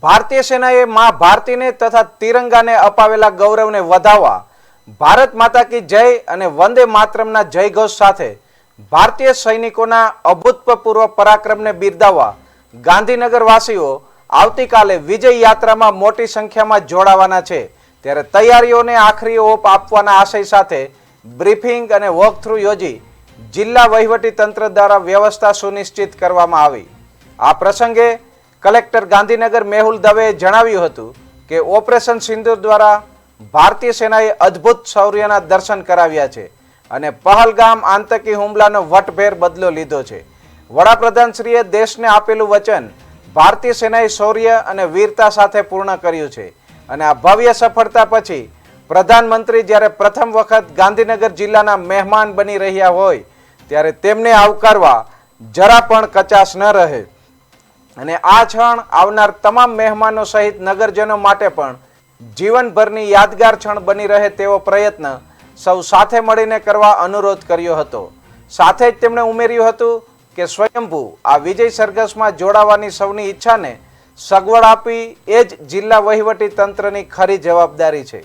ભારતીય સેનાએ મા ભારતીને તથા તિરંગાને અપાવેલા ગૌરવને વધાવવા, ભારત માતા કી જય અને વંદે માતરમના જયઘોષ સાથે ભારતીય સૈનિકોના અભૂતપૂર્વ પરાક્રમને બિરદાવવા, ગાંધીનગરવાસીઓ આવતીકાલે વિજય યાત્રામાં મોટી સંખ્યામાં જોડાવાના છે. ત્યારે તૈયારીઓને આખરી ઓપ આપવાના આશય સાથે બ્રીફિંગ અને વોકથ્રુ યોજી જિલ્લા વહીવટી તંત્ર દ્વારા વ્યવસ્થા સુનિશ્ચિત કરવામાં આવી. આ પ્રસંગે કલેક્ટર ગાંધીનગર મેહુલ દવેએ જણાવ્યું હતું કે ઓપરેશન સિંદૂર દ્વારા ભારતીય સેનાએ અદ્ભુત શૌર્યના દર્શન કરાવ્યા છે અને પહલગામ આતંકી હુમલાનો વટભેર બદલો લીધો છે. વડાપ્રધાનશ્રીએ દેશને આપેલું વચન ભારતીય સેનાએ શૌર્ય અને વીરતા સાથે પૂર્ણ કર્યું છે અને આ ભવ્ય સફળતા પછી પ્રધાનમંત્રી જ્યારે પ્રથમ વખત ગાંધીનગર જિલ્લાના મહેમાન બની રહ્યા હોય ત્યારે તેમને આવકારવા જરા પણ કચાશ ન રહે. અને આ ક્ષણ આવનાર તમામ મહેમાનો સહિત નગરજનો માટે પણ જીવનભરની યાદગાર ક્ષણ બની રહે તેવો પ્રયત્ન સૌ સાથે મળીને કરવા અનુરોધ કર્યો હતો. સાથે જ તેમણે ઉમેર્યું હતું કે સ્વયંભૂ આ વિજય સરઘસમાં જોડાવાની સૌની ઈચ્છાને સગવડ આપી એ જ જિલ્લા વહીવટી તંત્રની ખરી જવાબદારી છે.